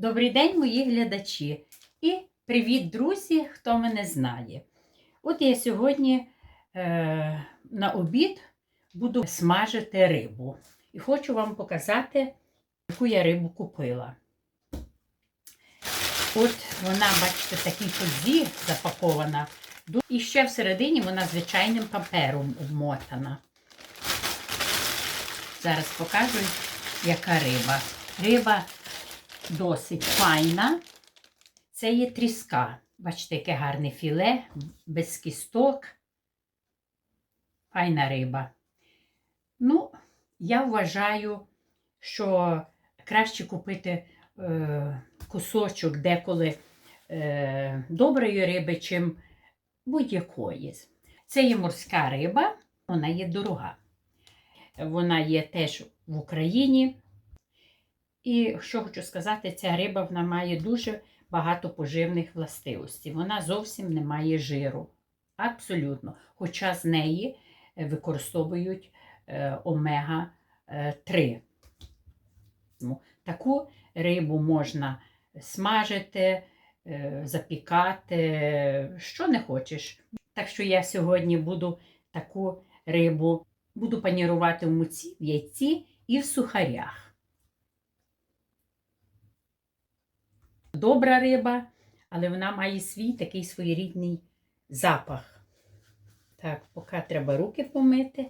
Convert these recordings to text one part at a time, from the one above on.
Добрий день, мої глядачі. І привіт, друзі, хто мене знає. От я сьогодні е, на обід буду смажити рибу. І хочу вам показати, яку я рибу купила. От вона, бачите, в такій фользі запакована. І ще всередині вона звичайним папером обмотана. Зараз покажу, яка риба. Риба досить файна. Це є тріска. Бачите, яке гарне філе, без кісток. Файна риба. Ну, я вважаю, що краще купити е, кусочок деколи е, доброї риби, чим будь-якої. Це є морська риба, вона є дорога. Вона є теж в Україні. І що хочу сказати, ця риба вона має дуже багато поживних властивостей. Вона зовсім не має жиру. Абсолютно. Хоча з неї використовують омега-3. Таку рибу можна смажити, запікати, що не хочеш. Так що я сьогодні буду таку рибу буду панірувати в муці, в яйці і в сухарях. Добра риба, але вона має свій такий своєрідний запах. Так, поки треба руки помити,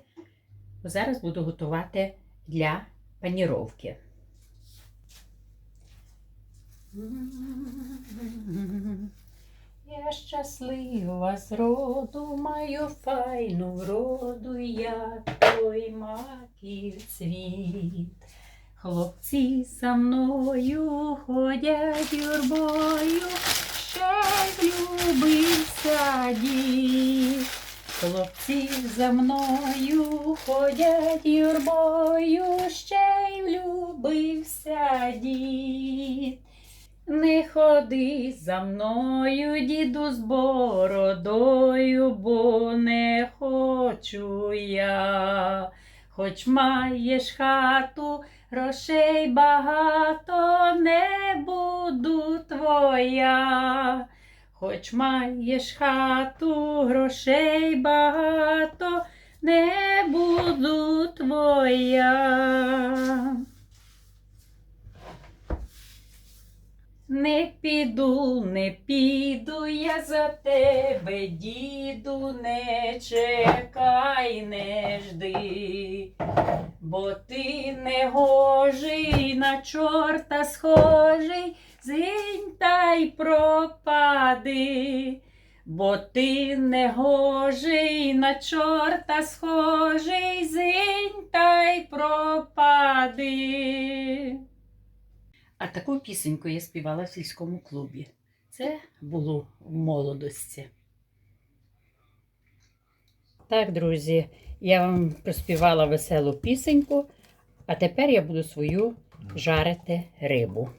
бо зараз буду готувати для паніровки. Я щаслива з роду, маю файну вроду, я той маків цвіт. Хлопці за мною ходять юрбою, ще влюбився дід. Хлопці за мною ходять юрбою, ще й влюбився дід. Не ходи за мною, діду, з бородою, бо не хочу я. Хоч маєш хату, грошей багато, не буду твоя. Хоч маєш хату, грошей багато, не буду твоя. Не піду, не піду я за тебе, діду, не чекай, не жди, бо ти не гожий, на чорта схожий, зинь та й пропади, бо ти не гожий, на чорта схожий, зинь та й пропади. А таку пісеньку я співала в сільському клубі. Це було в молодості. Так, друзі, я вам проспівала веселу пісеньку, а тепер я буду свою жарити рибу.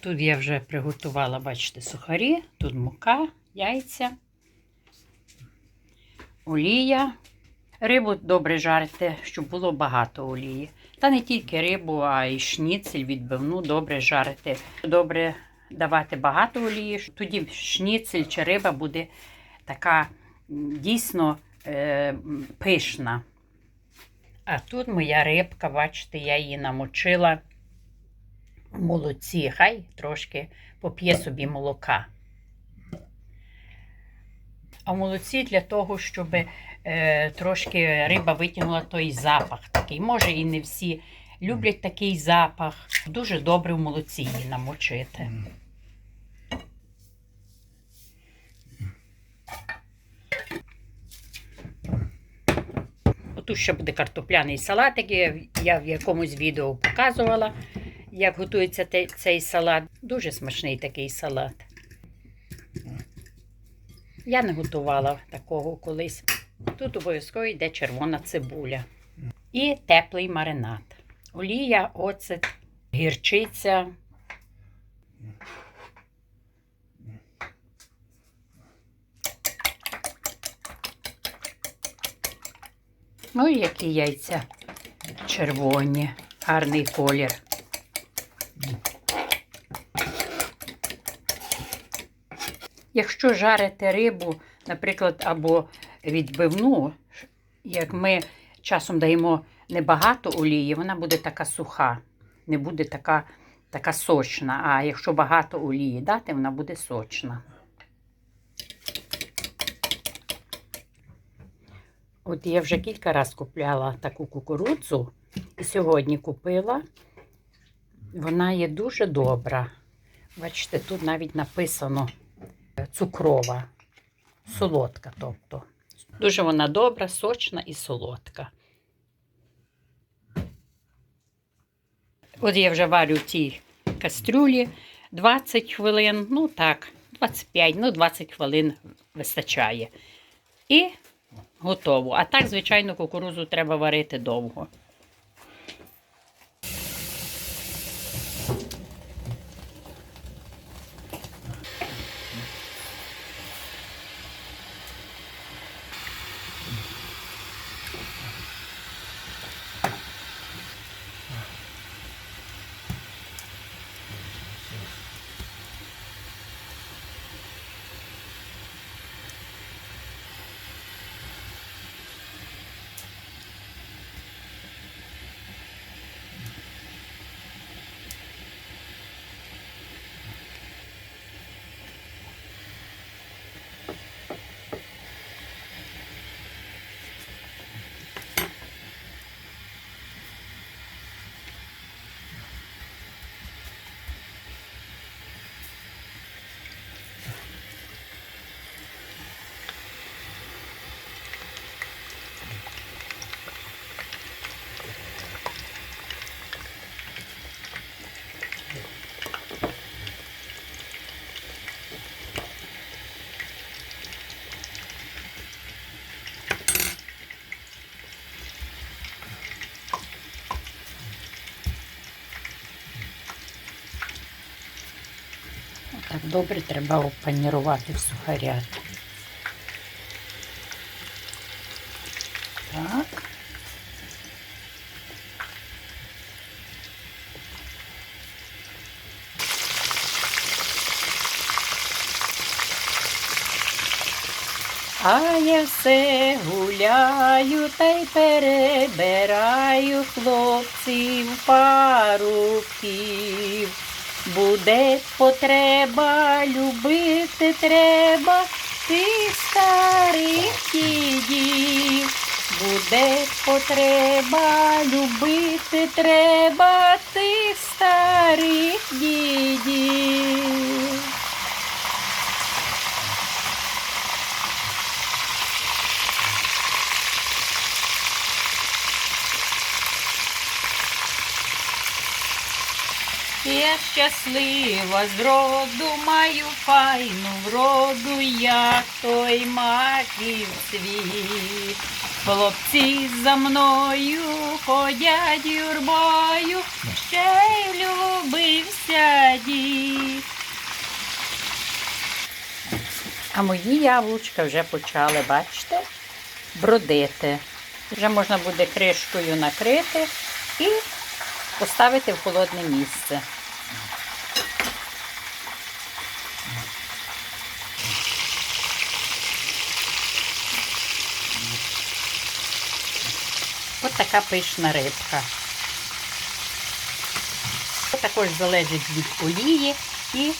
Тут я вже приготувала, бачите, сухарі, тут мука, яйця, олія. Рибу добре жарити, щоб було багато олії. Та не тільки рибу, а й шніцель, відбивну добре жарити. Добре давати багато олії. Тоді шніцель чи риба буде така дійсно е, пишна. А тут моя рибка, бачите, я її намочила в молоці. Хай трошки поп'є собі молока. А в молоці для того, щоб е, трошки риба витягнула той запах такий. Може, і не всі люблять такий запах. Дуже добре в молоці її намочити. Отут ще буде картопляний салатик. Я в якомусь відео показувала, як готується цей салат. Дуже смачний такий салат. Я не готувала такого колись. Тут обов'язково йде червона цибуля і теплий маринад. Олія, оцет, гірчиця. Ну і які яйця червоні, гарний колір. Якщо жарите рибу, наприклад, або відбивну, як ми часом даємо небагато олії, вона буде така суха, не буде така, така сочна. А якщо багато олії дати, вона буде сочна. От я вже кілька разів купляла таку кукурудзу і сьогодні купила. Вона є дуже добра. Бачите, тут навіть написано цукрова, солодка, тобто. Дуже вона добра, сочна і солодка. От я вже варю в цій кастрюлі 20 хвилин, ну так, 25, ну 20 хвилин вистачає. І готово. А так, звичайно, кукурузу треба варити довго. Добре треба опанірувати в сухарях. Так. А я все гуляю та й перебираю хлопців парубків. Буде потреба, любити треба тих старих дідів. Буде потреба, любити треба тих старих дідів. Я щаслива з роду, маю файну вроду, як той маків світ. Хлопці за мною ходять юрбою, ще й любився дід. А мої яблучка вже почали, бачите, бродити. Вже можна буде кришкою накрити і поставити в холодне місце. Така пишна рибка. Також залежить від олії і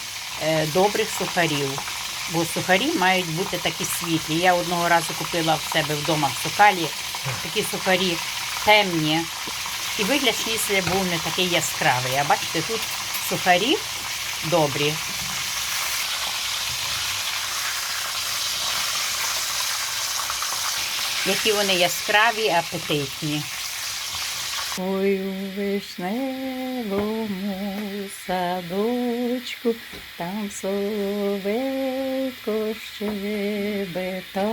е, добрих сухарів. Бо сухарі мають бути такі світлі. Я одного разу купила в себе вдома в сукалі такі сухарі темні. І вигляд шнісля був не такий яскравий. А бачите, тут сухарі добрі. Які вони яскраві, апетитні. Ой, у вишневому садочку, там соловейко щебетав.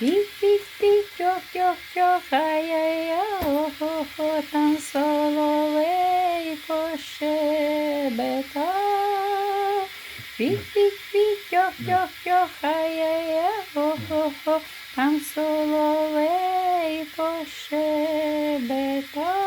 Пі-пі-пі-тьох-тьох-тьох-ай-яй-я-хо-хо, там соловейко щебетав. Пі-пі-пі-тьох-тьох-тьох-ай-яй-я-хо-хо, там соловей щебетав.